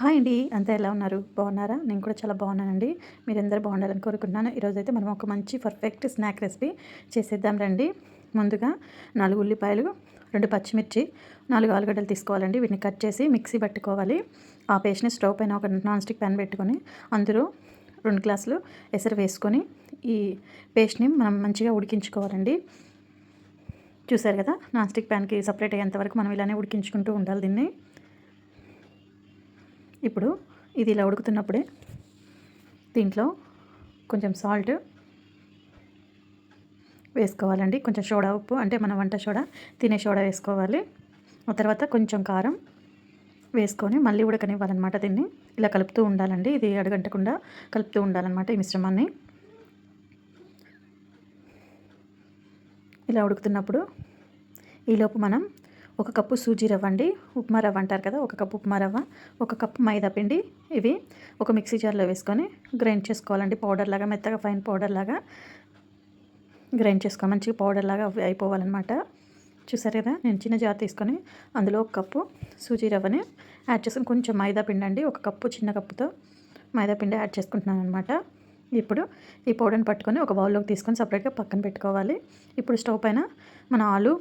Hi అండి. అంతా ఎలా ఉన్నారు? బాగున్నారా? నేను కూడా చాలా బాగున్నానండి. మీరందరూ బాగుండాలని కోరుకుంటున్నాను. ఈరోజైతే మనం ఒక మంచి పర్ఫెక్ట్ స్నాక్ రెసిపీ చేసేద్దాం రండి. ముందుగా నాలుగు ఉల్లిపాయలు రెండు పచ్చిమిర్చి నాలుగు ఆలుగడ్డలు తీసుకోవాలండి. వీటిని కట్ చేసి మిక్సీ పట్టుకోవాలి. ఆ పేస్ట్ని స్టవ్ పైన ఒక నాన్ స్టిక్ ప్యాన్ పెట్టుకొని అందులో రెండు గ్లాసులు ఎసరు వేసుకొని ఈ పేస్ట్ని మనం మంచిగా ఉడికించుకోవాలండి. చూసారు కదా? నాన్ స్టిక్ ప్యాన్కి సపరేట్ అయ్యేంత వరకు మనం ఇలానే ఉడికించుకుంటూ ఉండాలి దీన్ని. ఇప్పుడు ఇది ఇలా ఉడుకుతున్నప్పుడే దీంట్లో కొంచెం సాల్ట్ వేసుకోవాలండి. కొంచెం సోడా ఉప్పు అంటే మన వంట సోడా తినే సోడా వేసుకోవాలి. ఆ తర్వాత కొంచెం కారం వేసుకొని మళ్ళీ ఉడకనివ్వాలన్నమాట దీన్ని. ఇలా కలుపుతూ ఉండాలండి. ఇది అడగంటకుండా కలుపుతూ ఉండాలన్నమాట ఈ మిశ్రమాన్ని. ఇలా ఉడుకుతున్నప్పుడు ఈలోపు మనం ఒక కప్పు సూజీ రవ్వ అండి ఉప్మా రవ్వ అంటారు కదా ఒక కప్పు ఉప్మా రవ్వ ఒక కప్పు మైదా పిండి ఇవి ఒక మిక్సీ జార్లో వేసుకొని గ్రైండ్ చేసుకోవాలండి పౌడర్ లాగా మెత్తగా ఫైన్ పౌడర్ లాగా గ్రైండ్ చేసుకోవాలి మంచిగా పౌడర్ లాగా అయిపోవాలన్నమాట. చూసారు కదా నేను చిన్న జార్ తీసుకొని అందులో ఒక కప్పు సూజీ రవ్వని యాడ్ చేసుకుని కొంచెం మైదా పిండి అండి ఒక కప్పు చిన్న కప్పుతో మైదా పిండి యాడ్ చేసుకుంటున్నాను అనమాట ఇప్పుడు ఈ పౌడర్ని పట్టుకొని ఒక బౌల్లోకి తీసుకొని సపరేట్గా పక్కన పెట్టుకోవాలి. ఇప్పుడు స్టవ్ పైన మన ఆలు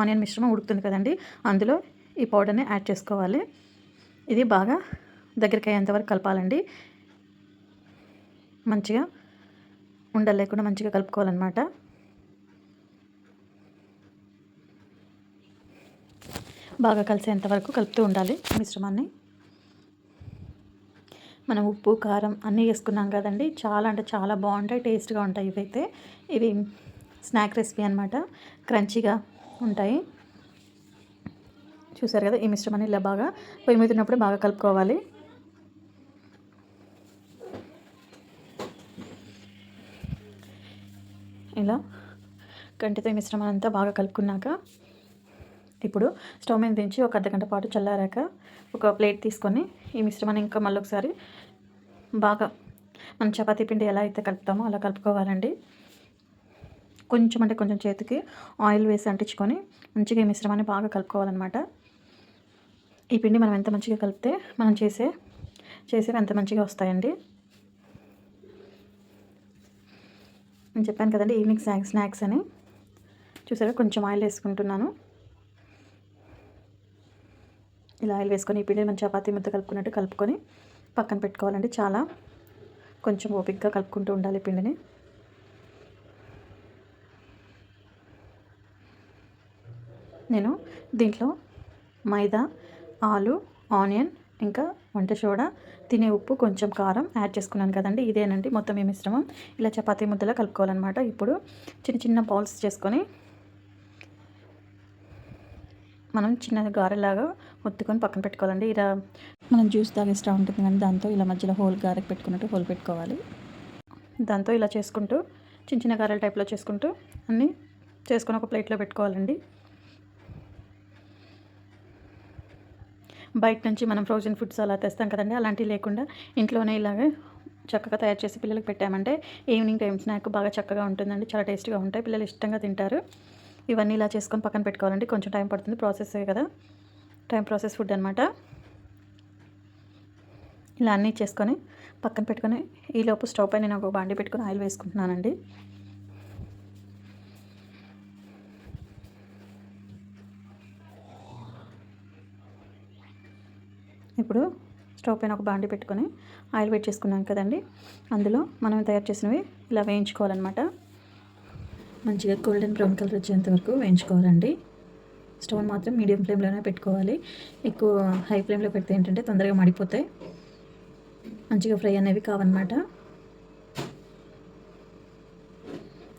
ఆనియన్ మిశ్రమం ఉడుకుతుంది కదండి అందులో ఈ పౌడర్ని యాడ్ చేసుకోవాలి. ఇది బాగా దగ్గరికి అయ్యేంతవరకు కలపాలండి. మంచిగా ఉండలు లేకుండా మంచిగా కలుపుకోవాలన్నమాట. బాగా కలిసేంత వరకు కలుపుతూ ఉండాలి మిశ్రమాన్ని. మనం ఉప్పు కారం అన్నీ వేసుకున్నాం కదండి. చాలా అంటే చాలా బాగుంటాయి టేస్ట్గా ఉంటాయి ఇవైతే. ఇవి స్నాక్ రెసిపీ అనమాట క్రంచీగా ఉంటాయి. చూసారు కదా ఈ మిశ్రమాన్ని ఇలా బాగా పొయ్యి మీద ఉన్నప్పుడు బాగా కలుపుకోవాలి. ఇలా కంటితో ఈ మిశ్రమాన్ని అంతా బాగా కలుపుకున్నాక ఇప్పుడు స్టవ్ మీద దించి ఒక అర్ధగంట పాటు చల్లారాక ఒక ప్లేట్ తీసుకొని ఈ మిశ్రమాన్ని ఇంకా మళ్ళీ ఒకసారి బాగా మనం చపాతీ పిండి ఎలా అయితే కలుపుతామో అలా కలుపుకోవాలండి. కొంచెం అంటే కొంచెం చేతికి ఆయిల్ వేసి అంటించుకొని మంచిగా ఈ మిశ్రమాన్ని బాగా కలుపుకోవాలన్నమాట. ఈ పిండి మనం ఎంత మంచిగా కలిపితే మనం చేసే చేసేవి ఎంత మంచిగా వస్తాయండి. నేను చెప్పాను కదండి ఈవినింగ్ స్నాక్స్ స్నాక్స్ అని. చూసారా? కొంచెం ఆయిల్ వేసుకుంటున్నాను. ఇలా ఆయిల్ వేసుకొని ఈ పిండిని మనం చపాతీ ముద్ద కలుపుకున్నట్టు కలుపుకొని పక్కన పెట్టుకోవాలండి. చాలా కొంచెం ఓపిక్గా కలుపుకుంటూ ఉండాలి పిండిని. నేను దీంట్లో మైదా ఆలు ఆనియన్ ఇంకా వంట సోడా తినే ఉప్పు కొంచెం కారం యాడ్ చేసుకున్నాను కదండి. ఇదేనండి మొత్తం ఈ మిశ్రమం. ఇలా చపాతీ ముద్దలా కలుపుకోవాలన్నమాట. ఇప్పుడు చిన్న చిన్న బౌల్స్ చేసుకొని మనం చిన్న గారెలాగా ఒత్తుకొని పక్కన పెట్టుకోవాలండి. ఇలా మనం జ్యూస్ తాగే స్టవ్ ఉంటుంది కానీ దాంతో ఇలా మధ్యలో హోల్ గారెకి పెట్టుకున్నట్టు హోల్ పెట్టుకోవాలి. దాంతో ఇలా చేసుకుంటూ చిన్న చిన్న గారెల టైప్లో చేసుకుంటూ అన్నీ చేసుకొని ఒక ప్లేట్లో పెట్టుకోవాలండి. బయట నుంచి మనం ఫ్రోజన్ ఫుడ్స్ అలా తెస్తాం కదండి అలాంటివి లేకుండా ఇంట్లోనే ఇలాగే చక్కగా తయారు చేసి పిల్లలకి పెట్టామంటే ఈవినింగ్ టైం స్నాక్ బాగా చక్కగా ఉంటుందండి చాలా టేస్ట్గా ఉంటాయి పిల్లలు ఇష్టంగా తింటారు. ఇవన్నీ ఇలా చేసుకొని పక్కన పెట్టుకోవాలండి. కొంచెం టైం పడుతుంది. ప్రాసెస్ కదా. టైం ప్రాసెస్ ఫుడ్ అనమాట ఇలా అన్నీ చేసుకొని పక్కన పెట్టుకొని ఈలోపు స్టవ్ పైన నేను ఒక బాండి పెట్టుకొని ఆయిల్ వేసుకుంటున్నానండి. ఇప్పుడు స్టవ్ పైన ఒక బాండి పెట్టుకొని ఆయిల్ వెయిట్ చేసుకున్నాం కదండి. అందులో మనం తయారు చేసినవి ఇలా వేయించుకోవాలన్నమాట. మంచిగా గోల్డెన్ బ్రౌన్ కలర్ వచ్చేంత వరకు వేయించుకోవాలండి. స్టవ్ మాత్రం మీడియం ఫ్లేమ్లోనే పెట్టుకోవాలి. ఎక్కువ హై ఫ్లేమ్లో పెడితే ఏంటంటే తొందరగా మడిపోతాయి. మంచిగా ఫ్రై అనేవి కావన్నమాట.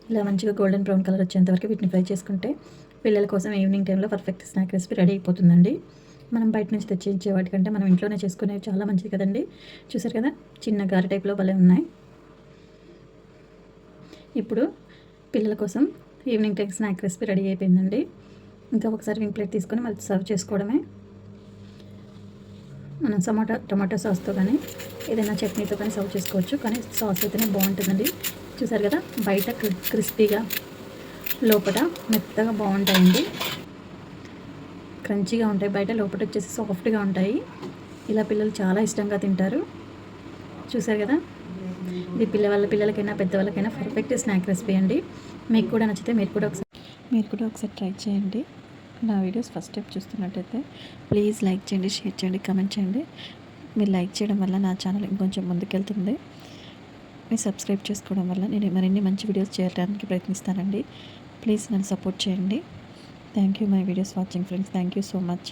ఇలా మంచిగా గోల్డెన్ బ్రౌన్ కలర్ వచ్చేంత వరకు వీటిని ఫ్రై చేసుకుంటే పిల్లల కోసం ఈవినింగ్ టైంలో పర్ఫెక్ట్ స్నాక్ రెసిపీ రెడీ అయిపోతుందండి. మనం బయట నుంచి తెచ్చించే వాటికంటే మనం ఇంట్లోనే చేసుకునేవి చాలా మంచిది కదండి. చూసారు కదా? చిన్న గారి టైప్లో భలే ఉన్నాయి. ఇప్పుడు పిల్లల కోసం evening time snack recipe ready అయిపోయిందండి. ఇంకా ఒకసారి సర్వింగ్ ప్లేట్ తీసుకొని మళ్ళీ సర్వ్ చేసుకోవడమే. మనం టమాటా టమాటో సాస్తో కానీ ఏదైనా చట్నీతో కానీ సర్వ్ చేసుకోవచ్చు. కానీ సాస్ అయితేనే బాగుంటుందండి. చూసారు కదా బయట క్రిస్పీగా లోపల మెత్తగా బాగుంటాయండి. క్రంచీగా ఉంటాయి. బయట లోపల వచ్చేసి సాఫ్ట్గా ఉంటాయి. ఇలా పిల్లలు చాలా ఇష్టంగా తింటారు. చూసారు కదా ఇది పిల్లవాళ్ళ పిల్లలకైనా పెద్దవాళ్ళకైనా పర్ఫెక్ట్ స్నాక్ రెసిపీ అండి. మీకు కూడా నచ్చితే మీరు కూడా ఒకసారి మీరు కూడా ఒకసారి ట్రై చేయండి. నా వీడియోస్ ఫస్ట్ టైం చూస్తున్నట్టయితే ప్లీజ్ లైక్ చేయండి షేర్ చేయండి కమెంట్ చేయండి. మీరు లైక్ చేయడం వల్ల నా ఛానల్ ఇంకొంచెం ముందుకెళ్తుంది. మీరు సబ్స్క్రైబ్ చేసుకోవడం వల్ల నేను మరిన్ని మంచి వీడియోస్ చేయడానికి ప్రయత్నిస్తానండి. ప్లీజ్ నన్ను సపోర్ట్ చేయండి. Thank you my videos watching friends thank you so much